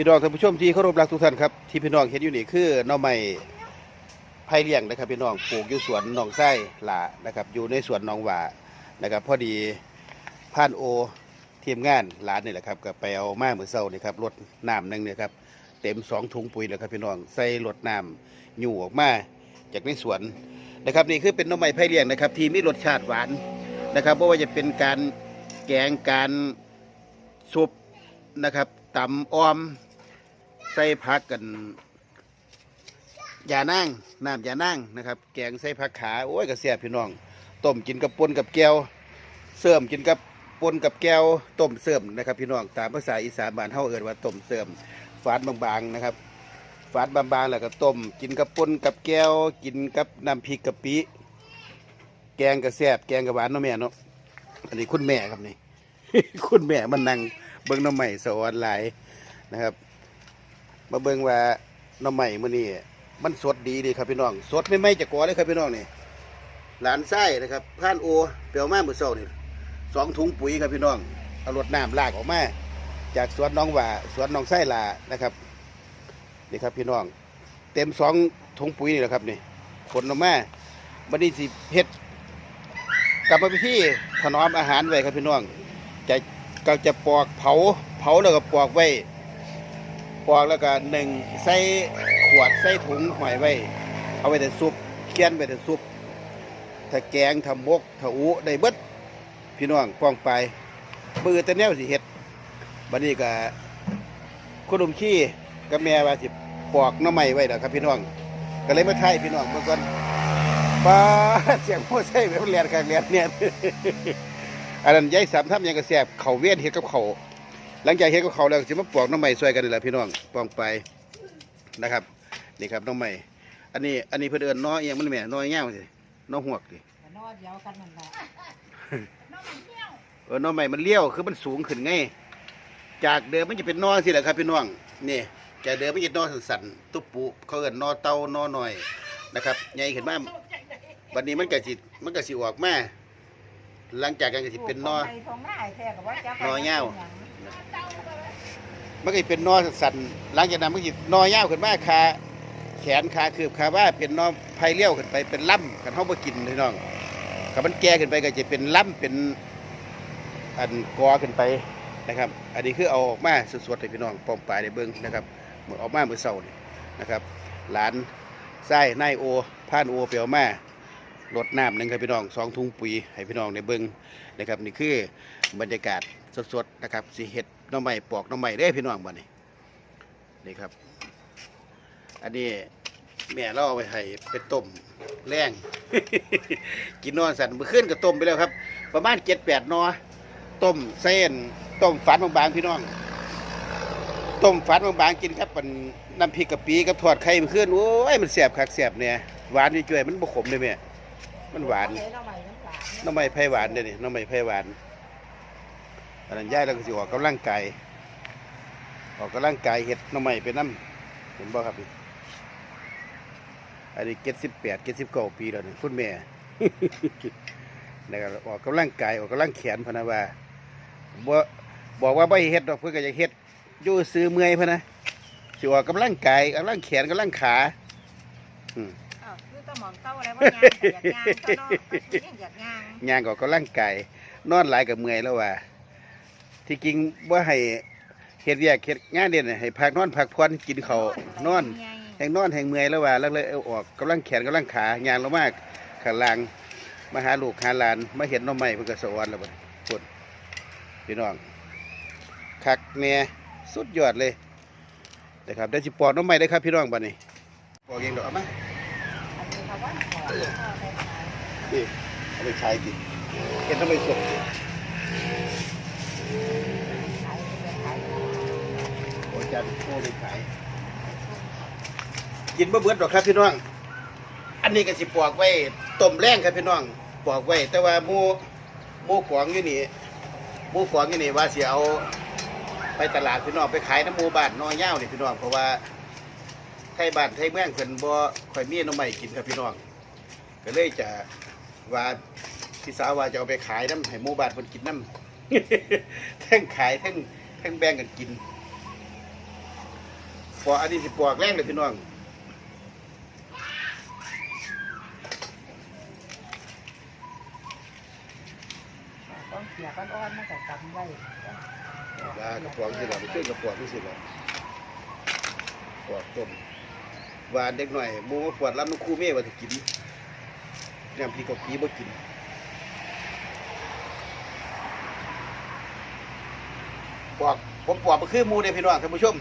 พี่น้องท่านผู้ชมที่เคารพรักทุกท่านครับที่พี่น้องเห็นอยู่นี่คือหน่อไม้ไผ่เลี้ยงนะครับ พี่น้องปลูกอยู่สวนหนองไส้หลานะครับ อยู่ในสวนหนองหว่านะครับ พอดีผ่านโอทีมงานหลานนี่แหละครับก็ไปเอามาเหมื่อเช้านี่ครับรถน้ำหนึ่งเนี่ยครับเต็มสองถุงปุ๋ยแล้วครับพี่น้องใส่รถน้ำอยู่ออกมาจากในสวนนะครับนี่คือเป็นหน่อไม้ไผ่เลี้ยงนะครับ ที่มีรสชาติหวานนะครับเพราะว่าจะเป็นการแกงการซุปนะครับตำอ้อม ส่ผักกันยานั่งน้ำยานั่งนะครับ แกงใส่ผักขาโอ้ยกระเสียบพี่น้องต้มกินกับปนกับแก้วเสื่อมกินกับปนกับแก้วต้มเสื่อมนะครับ พี่น้องตามภาษาอีสานบ้านเฮาเอิ้นว่าต้มเสื่อมฝาดบางๆนะครับฝาดบางๆแล้วก็ต้ม กินกับปนกับแก้ว กินกับน้ำพริกกะปิแกงกระแซบแกงกระหวานเนาะแม่เนาะอันนี้คุณแม่ครับนี่ คุณแม่มันนั่งเบิ่งน้ำใหม่สวรรค์หลายนะครับ มาเบิ่งว่าหน้ำใหม่มื้อนี้มันสดดีดีครับพี่น้อง สดไม่ไหม่จะกอเลยครับพี่น้องนี่หลานไส้นะครับผ่านโอเปียวมาเมื่อเช้านี่สองถุงปุ๋ยครับพี่น้องเอารถน้ำลากออกมาจากสวนน้องหว่าสวนน้องไส้ลานะครับนี่ครับพี่น้อง เต็มสองถุงปุ๋ยนี่แหละครับนี่ผลออกมาบันนี้สิเฮ็ดกลับมาไปที่ถนอมอาหารไว้ครับพี่น้องจะก็จะปอกเผาเผาแล้วก็ปอกไว้ ปอกแล้วก็หนึ่งใส่ขวดใส่ถุงหอยไว้ เอาไว้แต่ซุปเคี่ยนไว้แต่ซุปถ้าแกงทำมกถ้าอุได้เบิดพี่น้องป้องไปมือแต่แนวสิเฮ็ดบัดนี้ก็คุณลุมขี้กับแม่ว่าสิปอกน้ำไม้ไว้แล้วครับพี่น้องก็เลยมาไทยพี่น้องเมื่อก่อนป้าเสียงโม่ใช่แบบเรียนกลางเรียนเนี่ยอันนั้นยายสามทำหยังกระแสบเขาเวียนเฮ็ดกับเขา หลังจากเฮ็ดกับเขาวแล้วจะมาปอกหน้ำใหม่ช่วยกันนี่แหละพี่น้องปองไปนะครับนี่ครับหน้ำใหม่อันนี้อันนี้เพื่นเอินน้อยเอียงมันแหม่น้อยเงี้ยวสิน้อหวกดิก็นอเดียวกันนั่นแหละเออหน้อใหม่มันเลี้ยวคือมันสูงขึ้นไงจากเดิมมันจะเป็นหน้อสิแหละครับพี่น้องนี่จากเดิมมันจะหน้อสั้นๆตุ๊บปุเขาเอินหน้อเต้าหน้อหน่อยนะครับใหญ่ขึ้นมาวันนี้มันก็สิมันก็สิออกมาหลังจากกันก็สิเป็นหน้อทงไทงหน้าไอ้แท้ก็ว่าจะนอเหย้า มันก็เป็นนอสันหลังจากนั้นมันก็สินอยาวขึ้นมาคาแขนขาคืบขาว่าเป็นนอไผ่เลี้ยวขึ้นไปเป็นล่ำกันเฮาบ่กินพี่น้องถ้ามันแก่ขึ้นไปก็จะเป็นล่ำเป็นอันกอขึ้นไปนะครับ อันนี้คือเอาออกมาสดๆให้พี่น้องปอมปลายได้เบิ่งนะครับเมื่อออกมาเมื่อเช้านี่นะครับ หลานไส้นายโอผ่านโอเปียวมารดน้ำหนึงครับพี่น้องสองถุงปุ๋ยให้พี่น้องได้เบิ่งนะครับนี่คือบรรยากาศ สดๆนะครับสิเฮ็ดหน้องใหม่ปอกหน้องใหม่ได้อพี่น้องบัดนี้นี่ครับ อันนี้แม่เราเอาไปให้ไปต้มแรงกินนอนสันเมื่อคืนก็ต้มไปแล้วครับ ประมาณเจ็ดแปดนอต้มเส้นต้มฝานบางๆพี่น้องต้มฝานบางๆกินครับมันน้ำพริกกะปิกับทอดไข่เมื่อคืนโอ้ยมันแสบคักแสบเนี่ยหวานจ่วยๆมันบ่ขมเลยแม่มันหวานเอใหม่น้ำตาลน้ำไม้ไผ่หวานเด้อนี่น้ำไม้ไผ่หวาน อันนั้นย่ายเราก็สิออกกำลังกายออกกำลังกายเฮ็ดน้ำไม้เป็นน้ำเห็นบ่ครับนี่อันนี้เจ็ดสิบแปดเจ็ดสิบเก้าปีแล้วนี่คุณแม่นะครับออกกำลังกายออกกำลังแขนพะนะว่าบ่บอกว่าบ่ให้เฮ็ดดอกเพื่อก็จะเฮ็ดอยู่ซื้อเมื่อยพะนะสิออกกำลังกายกำลังแขนกำลังขาอ้าวคือตะหมองเต้าอะไรว่างานอยากงานเจ้าเนาะยังอยากงานย่างก็กำลังกายนอนหลายกับเมื่อยแล้วว่า ที่จริงว่าให้เฮ็ดเวียกเฮ็ดงานเด่นน่ะให้พักนอนพักผ่อนกินข้าวนอนแห่งนอนแห่งเมื่อยแล้วว่าแล้วเลยเอาออกกำลังแขนกำลังขาย่างลงมากขาลางมาหาลูกหาหลานมาเห็นน้องใหม่เพิ่นก็สวรรค์แล้วบัดพุ่นพี่น้องคักแน่สุดยอดเลยนะครับได้สิปอกน้องใหม่ได้ครับพี่น้องบัดนี้ปอกเองดอกเอามาอันนี้เขาว่าขอเอาไปขายนี่เอาไปใช้กินเห็นทำไมสด จันโอ้ไปขาย กินบ่เบิดดอกครับพี่น้อง อันนี้ก็สิปอกไว้ต้มแรงครับพี่น้องปอกไว้ แต่ว่าหมูหมูขวางอยู่นี่หมูขวางอยู่นี่ว่าสิเอาไปตลาดพี่น้องไปขายน้ำหมูบ้านน้อยเย้าวนี่พี่น้องเพราะว่าไทยบ้านไทยเมืองเพิ่นบ่ค่อยมีน้ำใหม่กินครับพี่น้อง ก็เลยจะว่าพี่สาวว่าจะเอาไปขายน้ำให้หมูบ้านเพิ่นกินน้ำทั้งขายทั้งทั้งแบ่งกันกิน ปอกอันนี้สิปอกแรงเลยพี่น้องต้องเสียก้อนอ่อนๆมาจากกำไว้ปลากระปอกสิละมันขึ้นกระปอกนี่สิละปอกต้มหวานเด็กหน่อยหมูมาปวดรับน้ำคู่เม่ว่าจะกินเนี่ยพี่กับพี่บ่กินปอกผมปอกมาคือหมูเด้พี่น้องท่านผู้ชม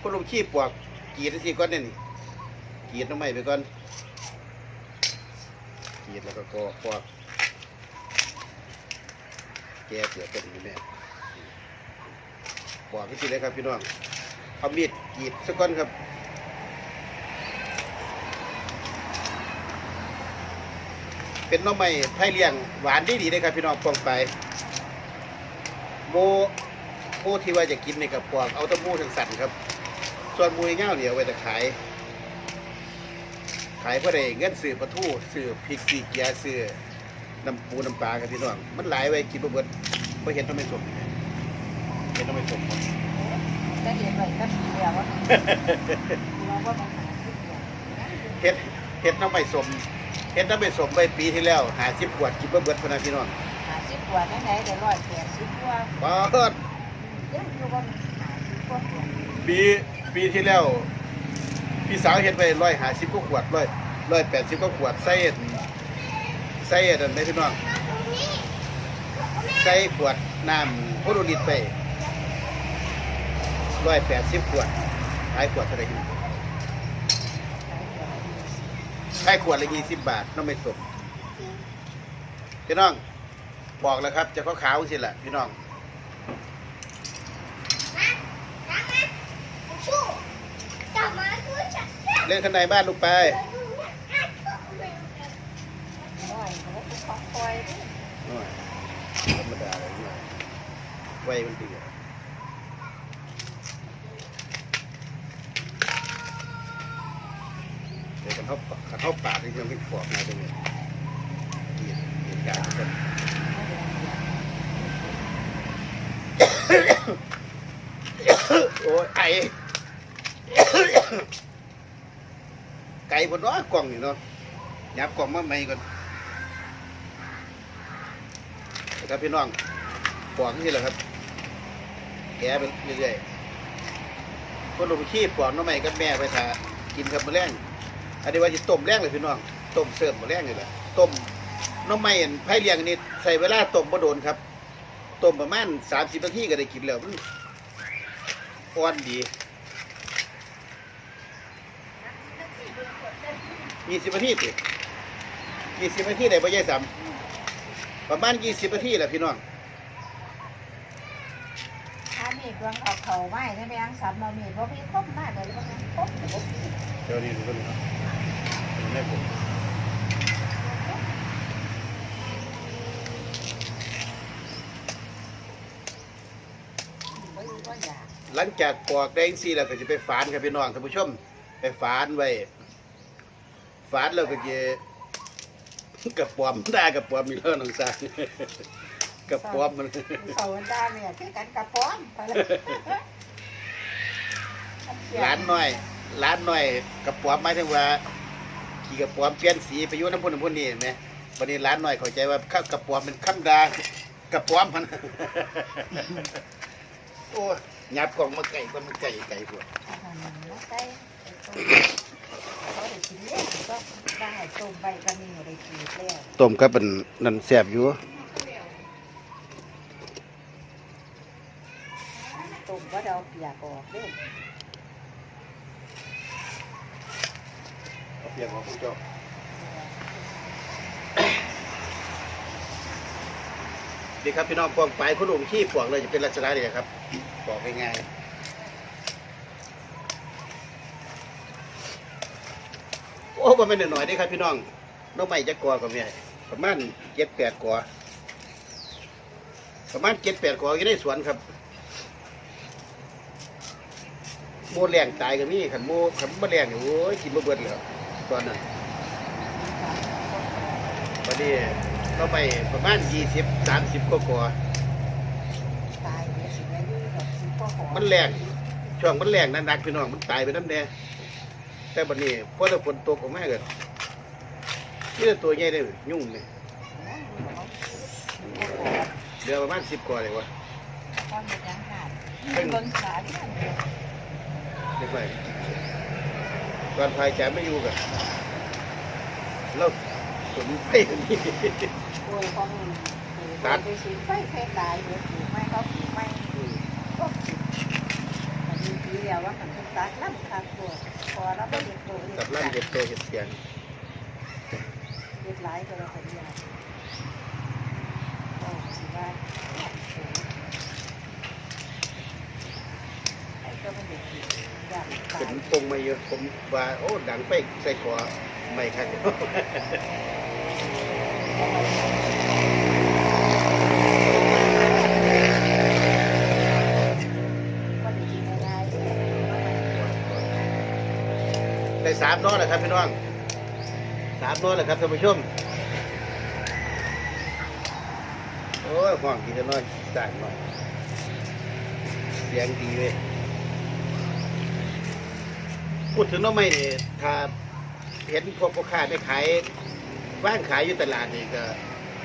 คนลงขี้ปอกกรีดสิก่อนเนี่ยนี่กรีดน้ำใหม่ไปก่อนกรีดแล้วก็กอกปอกแกะเปลือกต้นนี่แม่บอกพี่เลยครับพี่น้องเอามีดกรีดสักก้อนครับเป็นน้องใหม่ไผ่เลี้ยงหวานดีดีเลยครับพี่น้องปองไปโมโมที่ว่าจะกินในกับปอกเอาตะมูทั้งสันครับ ส่วนมูเง่าเดียวไว้แต่ขาย ขายเพื่อได้เงินซื้อปลาทูซื้อพริกซีเกียร์ซื้อน้ำปูน้ำปลาครับพี่น้อง มันหลายไว้กินบ่เบิดไ่เห็นต้องไม่สมเห็นต้องไม่สมหมดจะเห็นไว้ก็ดีแล้วว่าเราว่ามันหาที่เดียวเฮ็ดเฮ็ดน้ำไม่สมเฮ็ดน้ำไม่สมไปปีที่แล้วหาสิบขวดกินเบิ่เบิดพะนะพี่น้องหาสิบกว่าไหนๆได้ร้อยแปดสิบกว่าปอดยังอยู่ว่ามันหาสิบกว่าตัวปี ปีที่แล้ว พี่สาวเฮ็ดไปร้อยหาสิบกว่าขวดร้อยร้อยแปดสิบกว่าขวดใส่อันใส่อันไหนพี่น้องใส่ขวดน้ำโพลูลิตไปร้อยแปดสิบขวดขายขวดเท่าไหร่พี่ขายขวดละยี่สิบบาทน้ำไม่สมพี่น้องบอกแล้วครับจะขาวๆสิแหละพี่น้อง เล่นข้างในบ้านลูกไปน้อยเขาก็ของคอยดิหน่อยธรรมดาเลยหน่อยไวมันดีอะเดี๋ยวกันเขากันเขาปาดที่ยังไม่ปอกมาตรงนี้เกลียดเกลียดการกันโอ้ยไอ บนน้อกล่องนี่เนาะยับกล่องมาใหม่ก่อนครับพี่น้องปอกนี่แหละครับ แกะไปเรื่อยๆคนลงขี้ปอกน้องใหม่กับแม่ไปทากินครับมื้อแรงอันนี้ว่าจะต้มแรงเลยพี่น้องต้มเสร์ฟมื้อแรงเลยแหละต้มน้องใหม่เห็นไผ่เลี้ยงนี่ใส่เวลาต้มบ่โดนครับต้มประมาณ30นาทีก็ได้กินแล้วมันอ่อนดี ยี่สิบนาทีติยี่สิบนาทีได้บ่ยายสามประมาณยี่สิบนาทีแหละพี่น้องถ้ามีดวงเอาเขาไม้ใช่ไหมอังสับมามีดเพราะพี่คบมากเลยแล้วก็คบหรือว่าพี่เดี๋ยวนี้ดูกันครับแม่ผมไม่รู้ว่าอยากหลังจากปอกได้ซี่แล้วก็จะไปฝานครับพี่น้องท่านผู้ชม ไปฝานไว้ ฝานแล้วก็จะกระป๋อมได้กระป๋อมมีแล้วน้องสาวกระป๋อมมันเสาร์ดาเนี่ยคือกันกระป้อมไปเลยหลานน้อยหลานน้อยกระป๋อมหมายถึงว่าขี่กระป๋อมเปลี่ยนสีไปอยู่น้ำพุ่นน้ำพุ่นนี่เห็นไหมวันนี้หลานน้อยเข้าใจว่าข้ากระป๋อมเป็นคำดากระป๋อมมันโอ้ยหยับกล่องมาไก่มันไก่ไก่พวกใส่ เขาได้กินเลี้ยงก็ได้ต้มใบก็มีได้กินแล้วต้มกับเป็นนั่นแซ่บอยู่ต้มก็เราเปียกออกเด้อเพียงของผู้เจ้าดีครับพี่น้องปองไปคุณลุงขี้ปวกเลยจะเป็นลักษณะนี้ครับปอกง่ายๆโอ้ บ่แม่นหน่อยๆเด้ครับพี่น้องน้องใหม่จะกอกับแม่ประมาณเจ็ดแปดกอประมาณเจ็ดแปดกออยู่ในสวนครับโมแรงตายก็มีขันโมขันโมแรงนี่โอ้ยกินบ่เบิดแล้วตอนนั้นวันนี้เราไปประมาณยี่สิบสามสิบกว่ากว่าตายเดี๋ยวสิได้ดูแบบสิพ่อของมันแรงช่วงมันแรงนันนักพี่น้องมันตายไปน้ำแน่ แต่บัดนี้พอเราฝนตกออกมาเกิดนี่ตัวใหญ่เลยยุ่งเนี่ยเดือประมาณสิบกว่าเลยวะตอนเป็นยังขาดเบิ่งขาที่มันเด็กไปตอนพายแจไม่อยู่กันเราสนไปนี่โอ้ยของตัดไปสิไฟไฟตายเดี๋ยวถูกไหมเขาถูกไหมก็ถูกอันนี้ทีเดี ยวว่ามันเป็นตัดลำขาดตัวพอแล้วไม่เห็นตัวตัดล่ำเห็ดโตเห็ดเสียงเห็ดหลายตัวเราคนเดียวโอ้สิว่าไอ้ก็ไม่เด็กอยากตาเป็ยนปงมาเยอะผมว่าโอ้ดังไปใส่ขอไม่ครับ ก็ได้กินง่ายๆ ได้สามนอแหละครับพี่น้องสามนอแหละครับท่านผู้ชมโอ้ยห้องกินกันน้อยจ่ายหน่อยเสียงดีเลยพูดถึงน้องไม้นี่ถ้าเห็นพวกพ่อค้าได้ขายว่างขายอยู่ตลาดนี่ก็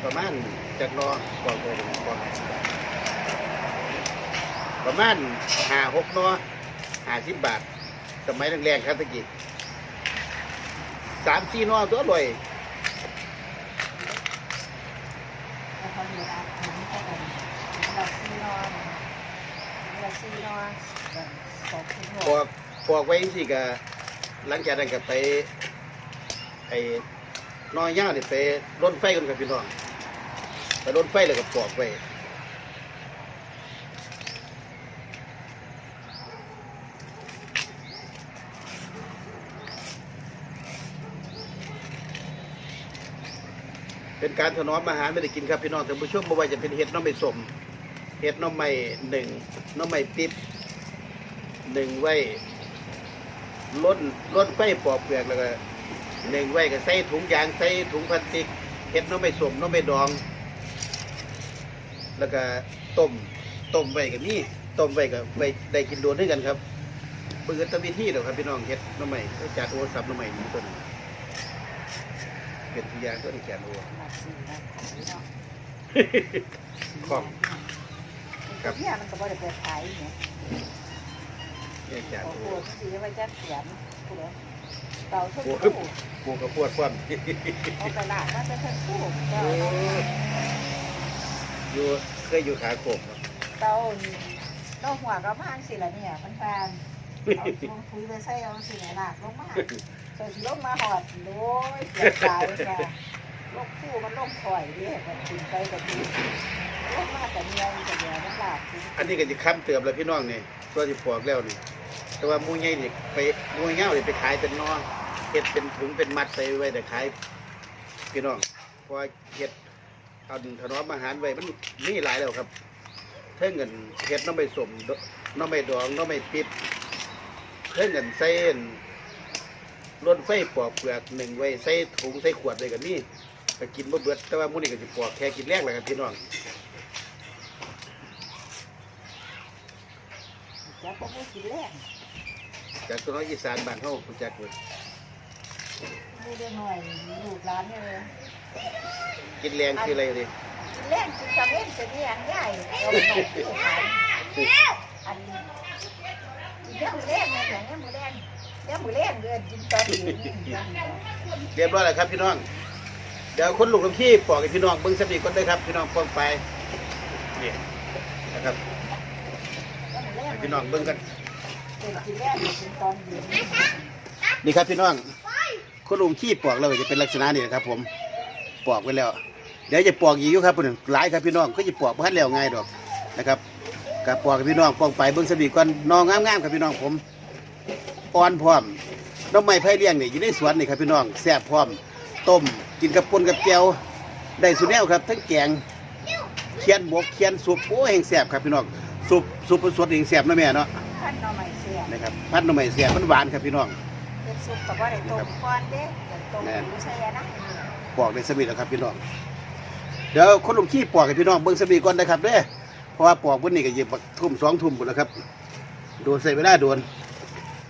ประมาณจากนอก่อนเลยก่อนประมาณห้าหกนอห้าสิบบาทสมัยแรงๆครับตะกี้ สามสี่นอตัวรวยนอาหารเขาเป็นเราซีนอนเราซีนอนแบบสองชั่วกปอกไว้สิกะหลังจากนั้นก็ไปไอ้นอยย่าเนี่ยไปร่นไฟกันกับพี่น้องไปร่นไฟแล้วก็ปอกไว้ เป็นการถนอมอาหารไม่ได้กินครับพี่น้องท่านผู้ชมบ่ว่าจะเป็นเห็ดน้องไม่สมเห็ดน้องไม่หนึ่งน้องไม่ปิ๊บหนึ่งไว้ล้นล้นไฟปอกเปลือกแล้วก็หนึ่งไว้ก็ใส่ถุงยางใส่ถุงพลาสติกเห็ดน้องไม่สมน้องไม่ดอง แล้วก็ต้มต้มไว้ก็มีต้มไว้ก็ไว้ได้กินโดนด้วยกันครับเปิดตะวิธีแล้วครับพี่น้องเห็ดน้องไม่จัดโอสับน้องไม่นี้ตัวนี้ เป็นตัวอย่างตัวนี้แกนโอหลักสี่หลักขายเนาะของกับเนี่ยมันก็บ่ได้ไปขายเนี่ยเนี่ยแกนโอ้โอโหสีไว้จัดเสียมกูเลยเต่าทุกโอ้คู่คือปูกระปวดความเอาตลาดมาจะทั้งคู่เต่าอยู่เคยอยู่ขาโขกครับเต่าดอกหัวก็มาสิละเนี่ยมันแฟนเอาคุยไปใส่เอาสิเนี่ยหลักลงมา ใส่สิลงมาหอดโอ้ยเสียใจค่ะลกคู่มันลงข่อยเรียกมันกินไปกับดีลงมาแต่เมียแต่เดียวมันหลักอันนี้ก็จะค้ำเติมแล้วพี่น้องนี่ตัวที่ปอกแล้วนี่ แต่ว่ามูใหญ่นี่ไปมูเง่านี่ไปขายเป็นนอเฮ็ดเป็นถุงเป็นมัดใส่ไว้แต่ขายพี่น้องพราะว่าเฮ็ดเอาถนอมอาหารไว้มันมีหลายแล้วครับเท่งเงินเฮ็ดน้องใบสมน้องใบดองน้องใบปิ๊บเท่งเงินใส่ รถไฟปอกเปลือกหนึ่งไว้ใส่ถุงใส่ขวดเลยกันนี่ก็กินบ่เบิดแต่ว่าหมูนี่ก็สิปอกแค่กินแรกแหละครับพี่น้องจะพวกผู้กินแรงจากตัวน้อยอีสานบ้านเฮารู้จักเบิดไม่ได้หน่อยลูกร้านเนี่ยเลยกินแรงคืออะไรเลยแรงกินกระเว้นจะเนี่ยใหญ่เราไม่ที่ขายอันเลี้ยงแรงเนี่ยอย่างเงี้ยมือแรง เลี้ยงมือแรกเกินกินตอนนี้เรียบร้อยแล้วครับพี่น้อง เดี๋ยวคนลูกลงขี้ปอกให้พี่น้องเบิ้งสติก่อนด้วยครับ พี่น้องปองไปนี่นะครับให้พี่น้องเบิ้งกัน กินแรงกินตอนอยู่นี่นี่ครับพี่น้องคนลุงขี้ปอกแล้วก็จะเป็นลักษณะนี้นะครับ ผมปอกไว้แล้ว เดี๋ยวจะปอกอีกอยู่ครับพี่องหลายครับพี่น้องก็จะปอกพัดแล้วง่ายดอกนะครับกับปอกให้พี่น้องปองไปเบิ้งสติก่อนน้องงามๆครับพี่น้องผม อ่อนพร้อมน้องไม้ไผ่เลี้ยงนี่อยู่ในสวนนี่ครับพี่น้องแซ่บพร้อมต้มกินกับปนกับแก้วได้สุดแนวครับ ทั้งแกงเคียนบกเคียนสุปโอ้แห่งแซ่บครับพี่น้องสุปสุปสดๆแห่งแซ่บเนาะแม่เนาะพันหน่อไม้เสียนะครับพัดหน่อไม้แซ่บมันหวานครับพี่น้องเป็นซุปกับว่าได้ต้มก้อนเด้ต้มอยู่ใช่นะปอกได้สมิธแล้วครับพี่น้องเดี๋ยวคนลุงขี้ปอกให้พี่น้องเบิ่งสมิธก่อนนะครับเด้อเพราะว่าปอกวันนี้ก็หยิบทุ่มสองทุ่มหมดแล้วครับโดนใส่เวลาโดน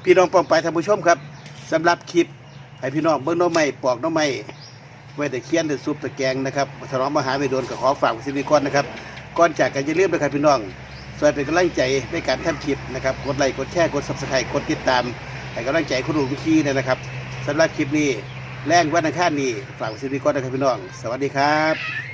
พี่น้องปองไปท่านผู้ชมครับสำหรับคลิปให้พี่น้องเบิ้งน้องไม้ปอกน้องไม้ไว้แต่เคียนแต่ซุปตะแกงนะครับถนอมมหาไปโดนกับขอฝากซิลิคอนนะครับก่อนจากกันอย่าลืมนะครับพี่น้องสวยเป็นกำลังใจในการทำคลิปนะครับกดไลค์กดแชร์กดซับสไครต์กดติดตามให้กำลังใจคุณลุงวิคีนะครับสำหรับคลิปนี้แรงวันอังคารนี้ฝากซิลิคอนนะครับพี่น้อง สวัสดีครับ